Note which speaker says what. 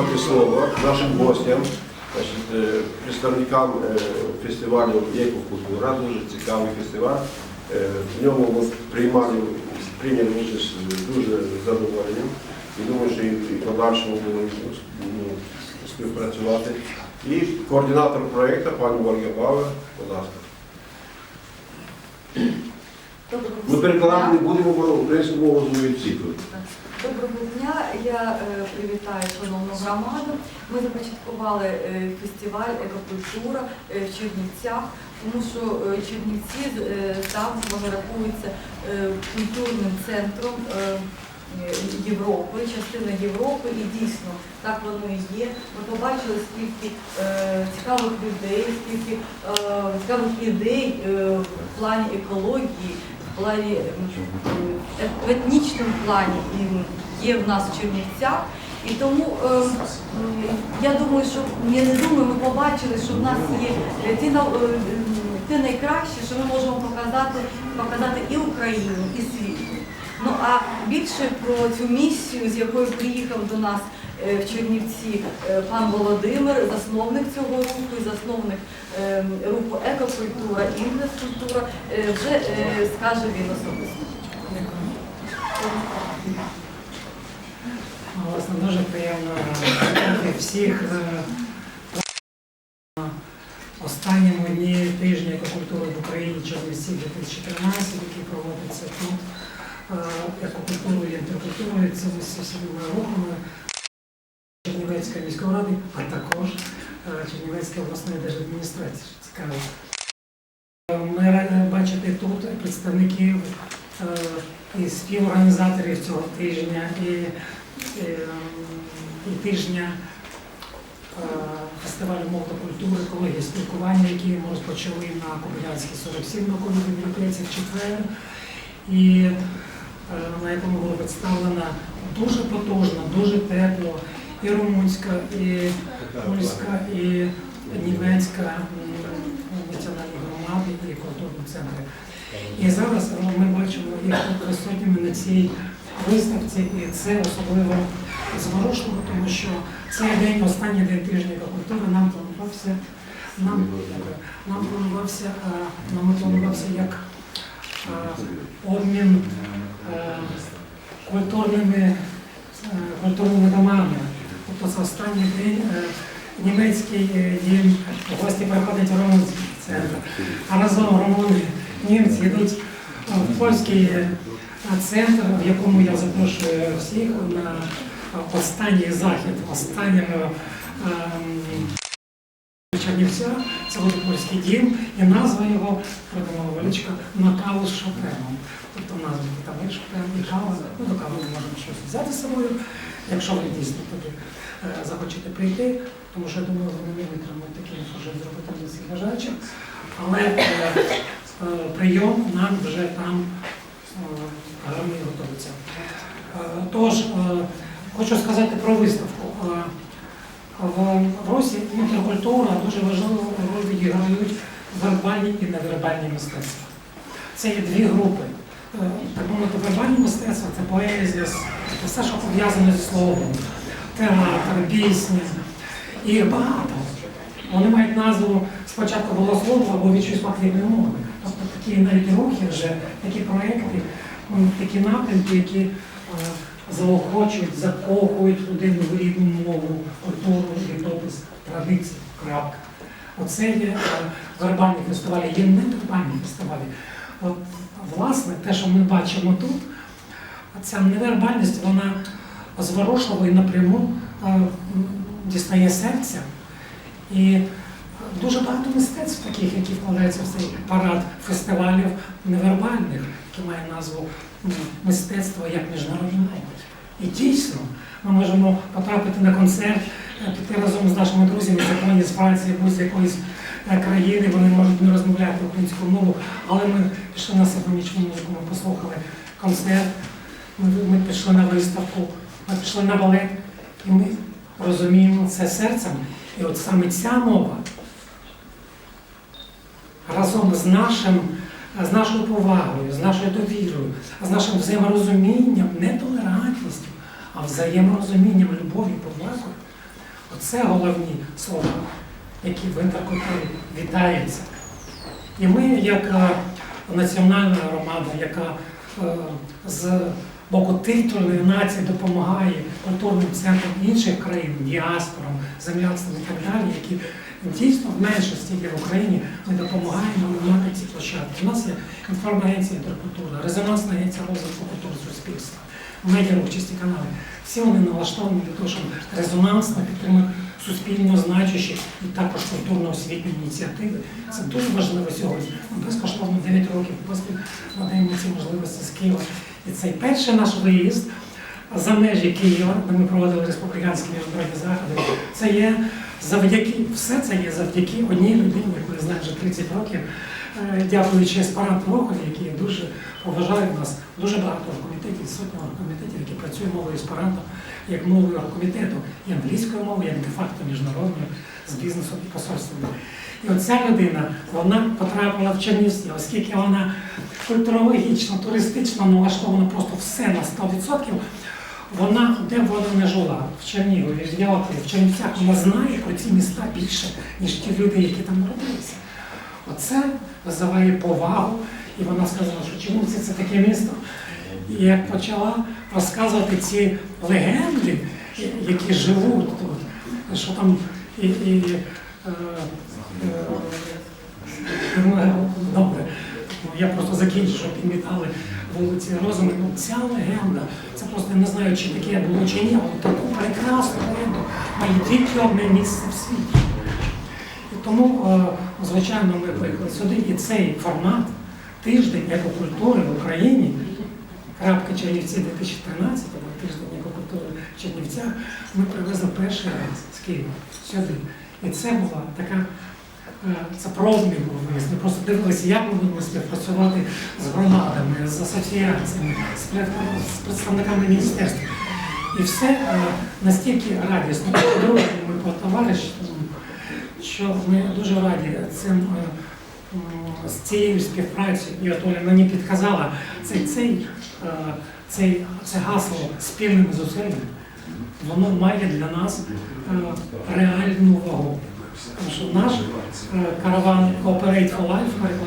Speaker 1: надати слово нашим гостям, е, представникам е, фестивалю «Екокультура», дуже цікавий фестиваль. Е, В ньому ми приймали, прийняли участь дуже задоволенням. І думаю, що і подальшому будемо ну, співпрацювати. І координатор проєкту, пані Ольга Бауер, будь ласка. Ми перекладати не будемо, бо українську мову розуміють всі тут.
Speaker 2: Доброго дня. Я е, привітаю шановну громаду. Ми започаткували е, фестиваль Екокультура е, в Чернівцях, тому що е, Чернівці е, там вони рахуються е, культурним центром. е, Європи, частина Європи, і дійсно так воно і є. Ми побачили, скільки е, цікавих людей, скільки е, цікавих ідей е, в плані екології, плані е, в етнічному плані є в нас в Чернівцях. І тому е, я думаю, що я не думаю, ми побачили, що в нас є е, ті, на- е, м, те найкраще, що ми можемо показати, показати і Україну, і світ. Ну а більше про цю місію, з якою приїхав до нас е, в Чернівці е, пан Володимир, засновник цього руху, і засновник е, руху екокультура, інвесткультура, е, вже скаже він особисто.
Speaker 3: Власне, дуже приємно всіх на останньому дні тижня екокультури в Україні Чернівці 2014, який проводиться тут. Е, Екокультурою і інтеркультурою цими всіма рухами Чернівецької міської ради, а також е, Чернівецької обласної держадміністрації. Цікаво. Е, Ми раді бачити тут представників і співорганізаторів цього тижня, і е, і тижня фестивалю мов та культури, екології спілкування, які ми розпочали на Кобилянській 47 на Кові бібліотеці в четвер, і на якому була представлена дуже потужно, дуже тепло і румунська, і польська, і німецька національні громади і культурні центри. І зараз е, ми бачимо їх тут присутніми на цій виставці, і це особливо зворушливо, тому що цей день, останній день тижня культури, нам планувався, нам, нам планувався, е, нам планувався як е, обмін е, культурними, е, культурними домами. Тобто це останній день е, німецький дім, гості приходять в румунський центр, а разом румуни, німці йдуть в польський центр, в якому я запрошую всіх на останній захід, останнього Чернівця, це буде польський дім, і назва його придумала величка на каву з Шопеном. Тобто назва там і Шопен, і кава. Ну, до кави ми можемо щось взяти з собою, якщо ви дійсно туди е, захочете прийти, тому що я думаю, вони не витримують такий інфожит зробити всіх бажаючих. Але е, е, прийом нам вже там гарно готується. Е, Тож, е, хочу сказати про виставку. В Русі інтеркультура дуже важливу роль відіграють вербальні і невербальні мистецтва. Це є дві групи. Так мовити, вербальні мистецтва це поезія, це все, що пов'язане зі словом, театр, пісня і багато. Вони мають назву спочатку було слово або відчусь потрібної мови. Тобто такі навіть рухи вже, такі проекти, такі напрямки, які е, заохочують, закохують людину в рідну мову, культуру, літопис, традиції, крапка. Оце є е, вербальні фестивалі, є невербальні фестивалі. От, власне, те, що ми бачимо тут, ця невербальність, вона зворушливо і напряму е, дістає серця. І дуже багато мистецтв таких, які вкладаються в цей парад фестивалів невербальних, який має назву мистецтво як міжнародний мовою. І дійсно ми можемо потрапити на концерт, е, піти разом з нашими друзями з з Франції, або з якоїсь е, країни, вони можуть не розмовляти українською мовою, але ми пішли на симфонічну музику, ми послухали концерт, ми, пішли на виставку, ми пішли на балет, і ми розуміємо це серцем. І от саме ця мова разом з нашим, з нашою повагою, з нашою довірою, з нашим взаєморозумінням, не толерантністю, а взаєморозумінням, любов'ю, повагою, Оце головні слова, які в інтеркультурі вітаються. І ми, як е, національна громада, яка е, з боку титульної нації допомагає культурним центрам інших країн, діаспорам, земляцтвам і так далі, які дійсно в меншості є в Україні, ми допомагаємо мати ці площадки. У нас є інформагенція інтеркультура, резонансна агенція розвитку культури суспільства, медіарух, чисті канали. Всі вони налаштовані для того, щоб резонансно підтримати суспільно значущі і також культурно-освітні ініціативи. Це дуже важливо сьогодні. Ми безкоштовно 9 років поспіль надаємо ці можливості з Києва. І цей перший наш виїзд за межі Києва, де ми проводили республіканські міжнародні заходи, це є завдяки, все це є завдяки одній людині, яку я знаю вже 30 років, Е, дякуючи Еспаранту Рухові, які я дуже поважаю нас, дуже багато комітетів, сотні комітетів, які працюють мовою Еспаранто, як мовою комітету, і англійською мовою, як де-факто міжнародною, з бізнесом і посольствами. І оця людина, вона потрапила в Чернівці, оскільки вона культурологічно, туристично налаштована просто все на 100%, вона, де вона не жила, в Чернігові, в Якові, в Чернівцях, вона знає про ці міста більше, ніж ті люди, які там народилися. Оце визиває повагу, і вона сказала, що Чернівці це таке місто. І як почала розказувати ці легенди, які живуть тут, що там і, і е, е, ну, добре, я просто закінчу, щоб підмітали вулиці розуму. Ну, ця легенда, це просто не знаю, чи таке було чи ні, але таку прекрасну легенду має тільки одне місце в світі. І тому, е, звичайно, ми приїхали сюди, і цей формат тиждень екокультури в Україні, крапка Чернівці 2013, або тиждень екокультури в Чернівцях, ми привезли перший раз з Києва сюди. І це була така, це пробний був виїзд. Ми просто дивилися, як ми будемо співпрацювати з громадами, з асоціаціями, з представниками міністерства. І все е, настільки радісно, по-друге, ми по товаришам, що ми дуже раді цим е, з цією співпрацею. І от Оля мені підказала цей, цей, е, цей, це гасло спільними зусиллями. Воно має для нас е, реальну вагу. Наш е, караван Cooperate for Life перекладає.